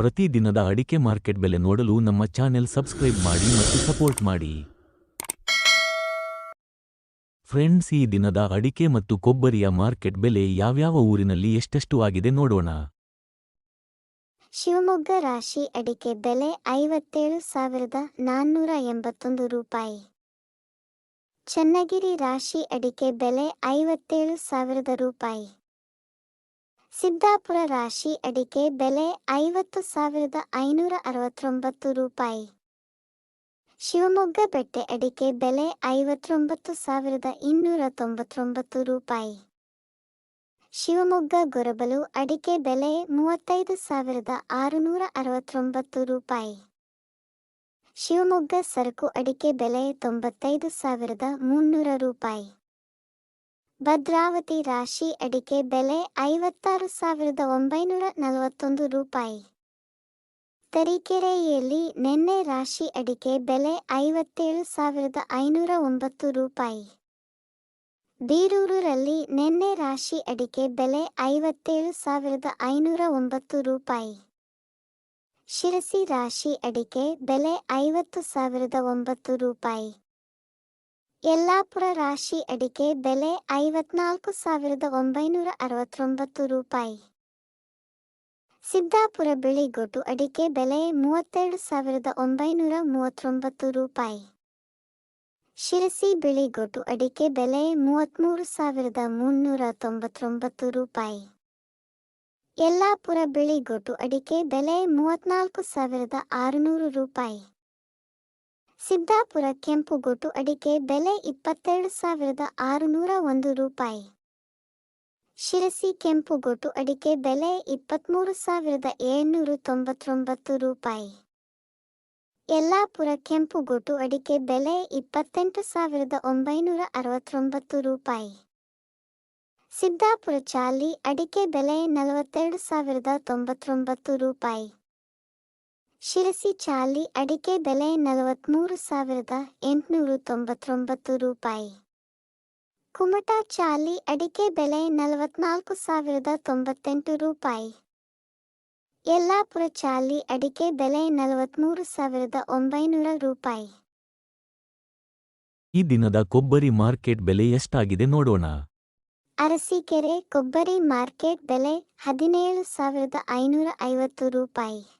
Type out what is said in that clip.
ಪ್ರತಿ ದಿನದ ಅಡಿಕೆ ಮಾರ್ಕೆಟ್ ಬೆಲೆ ನೋಡಲು ನಮ್ಮ ಚಾನೆಲ್ ಸಬ್ಸ್ಕ್ರೈಬ್ ಮಾಡಿ ಮತ್ತು ಸಪೋರ್ಟ್ ಮಾಡಿ. ಫ್ರೆಂಡ್ಸ್, ಈ ದಿನದ ಅಡಿಕೆ ಮತ್ತು ಕೊಬ್ಬರಿಯ ಮಾರ್ಕೆಟ್ ಬೆಲೆ ಯಾವ್ಯಾವ ಊರಿನಲ್ಲಿ ಎಷ್ಟೆಷ್ಟು ಆಗಿದೆ ನೋಡೋಣ. ಶಿವಮೊಗ್ಗ ರಾಶಿ ಅಡಿಕೆ ಬೆಲೆ ಐವತ್ತೇಳು ಸಾವಿರದ ನಾನ್ನೂರ ಎಂಬತ್ತೊಂದು ರೂಪಾಯಿ. ಚನ್ನಗಿರಿ ರಾಶಿ ಅಡಿಕೆ ಬೆಲೆ ಐವತ್ತೇಳು ಸಾವಿರದ ರೂಪಾಯಿ. ಸಿದ್ದಾಪುರ ರಾಶಿ ಅಡಿಕೆ ಬೆಲೆ ಐವತ್ತು ಸಾವಿರದ ಐನೂರ ಅರವತ್ತೊಂಬತ್ತು ರೂಪಾಯಿ. ಶಿವಮೊಗ್ಗ ಬೆಟ್ಟೆ ಅಡಿಕೆ ಬೆಲೆ ಐವತ್ತೊಂಬತ್ತು ಸಾವಿರದ ಇನ್ನೂರ ತೊಂಬತ್ತೊಂಬತ್ತು ರೂಪಾಯಿ. ಶಿವಮೊಗ್ಗ ಗೊರಬಲು ಅಡಿಕೆ ಬೆಲೆ ಮೂವತ್ತೈದು ಸಾವಿರದ ಆರುನೂರ ಅರವತ್ತೊಂಬತ್ತು ರೂಪಾಯಿ. ಶಿವಮೊಗ್ಗ ಸರಕು ಅಡಿಕೆ ಬೆಲೆ ತೊಂಬತ್ತೈದು ಸಾವಿರದ ಮುನ್ನೂರ ರೂಪಾಯಿ. ಭದ್ರಾವತಿ ರಾಶಿ ಅಡಿಕೆ ಬೆಲೆ ಐವತ್ತಾರು ಸಾವಿರದ ಒಂಬೈನೂರ ನಲವತ್ತೊಂದು ರೂಪಾಯಿ. ತರೀಕೆರೆಯಲ್ಲಿ ನಿನ್ನೆ ರಾಶಿ ಅಡಿಕೆ ಬೆಲೆ ಐವತ್ತೇಳು ಸಾವಿರದ ಐನೂರ ಒಂಬತ್ತು ರೂಪಾಯಿ. ಬೀರೂರಲ್ಲಿ ನಿನ್ನೆ ರಾಶಿ ಅಡಿಕೆ ಬೆಲೆ ಐವತ್ತೇಳು ಸಾವಿರದ ಐನೂರ ಒಂಬತ್ತು ರೂಪಾಯಿ. ಶಿರಸಿ ರಾಶಿ ಅಡಿಕೆ ಬೆಲೆ ಐವತ್ತು ಸಾವಿರದ ಒಂಬತ್ತು ರೂಪಾಯಿ. ಯಲ್ಲಾಪುರ ರಾಶಿ ಅಡಿಕೆ ಬೆಲೆ ಐವತ್ನಾಲ್ಕು ಸಾವಿರದ ಒಂಬೈನೂರ ಅರವತ್ತೊಂಬತ್ತು ರೂಪಾಯಿ. ಸಿದ್ದಾಪುರ ಬಿಳಿಗೊಟ್ಟು ಅಡಿಕೆ ಬೆಲೆ ಮೂವತ್ತೆರಡು ಸಾವಿರದ ಒಂಬೈನೂರ ಮೂವತ್ತೊಂಬತ್ತು ರೂಪಾಯಿ. ಶಿರಸಿ ಬಿಳಿಗೊಟ್ಟು ಅಡಿಕೆ ಬೆಲೆ ಮೂವತ್ತ್ಮೂರು ಸಾವಿರದ ಮುನ್ನೂರ ತೊಂಬತ್ತೊಂಬತ್ತು ರೂಪಾಯಿ. ಯಲ್ಲಾಪುರ ಬಿಳಿಗೊಟ್ಟು ಅಡಿಕೆ ಬೆಲೆ ಮೂವತ್ನಾಲ್ಕು ಸಾವಿರದ ಆರುನೂರು ರೂಪಾಯಿ. ಸಿದ್ದಾಪುರ ಕೆಂಪುಗೊಟ್ಟು ಅಡಿಕೆ ಬೆಲೆ ಇಪ್ಪತ್ತೆರಡು ಸಾವಿರದ ಆರುನೂರ ಒಂದು ರೂಪಾಯಿ. ಶಿರಸಿ ಕೆಂಪುಗೊಟ್ಟು ಅಡಿಕೆ ಬೆಲೆ ಇಪ್ಪತ್ತ್ಮೂರು ಸಾವಿರದ ಏಳ್ನೂರ ತೊಂಬತ್ತೊಂಬತ್ತು ರೂಪಾಯಿ. ಯಲ್ಲಾಪುರ ಕೆಂಪುಗೊಟ್ಟು ಅಡಿಕೆ ಬೆಲೆ ಇಪ್ಪತ್ತೆಂಟು ಸಾವಿರದ ಒಂಬೈನೂರ ಅರವತ್ತೊಂಬತ್ತು ರೂಪಾಯಿ. ಸಿದ್ದಾಪುರ ಚಾಲಿ ಅಡಿಕೆ ಬೆಲೆ ನಲವತ್ತೆರಡು ಸಾವಿರದ ತೊಂಬತ್ತೊಂಬತ್ತು ರೂಪಾಯಿ. ಶಿರಸಿ ಚಾಲಿ ಅಡಿಕೆ ಬೆಲೆ ನಲವತ್ತ್ಮೂರು ಸಾವಿರದ ಎಂಟುನೂರು ತೊಂಬತ್ತೊಂಬತ್ತು ರೂಪಾಯಿ. ಕುಮಟಾ ಚಾಲಿ ಅಡಿಕೆ ಬೆಲೆ ನಲವತ್ನಾಲ್ಕು ಸಾವಿರದ ತೊಂಬತ್ತೆಂಟು ರೂಪಾಯಿ. ಯಲ್ಲಾಪುರ ಚಾಲಿ ಅಡಿಕೆ ಬೆಲೆ ನಲವತ್ತ್ಮೂರು ಸಾವಿರದ ಒಂಬೈನೂರ ರೂಪಾಯಿ. ಈ ದಿನದ ಕೊಬ್ಬರಿ ಮಾರ್ಕೆಟ್ ಬೆಲೆ ಎಷ್ಟಾಗಿದೆ ನೋಡೋಣ. ಅರಸೀಕೆರೆ ಕೊಬ್ಬರಿ ಮಾರ್ಕೆಟ್ ಬೆಲೆ ಹದಿನೇಳು ಸಾವಿರದ ಐನೂರ ಐವತ್ತು ರೂಪಾಯಿ.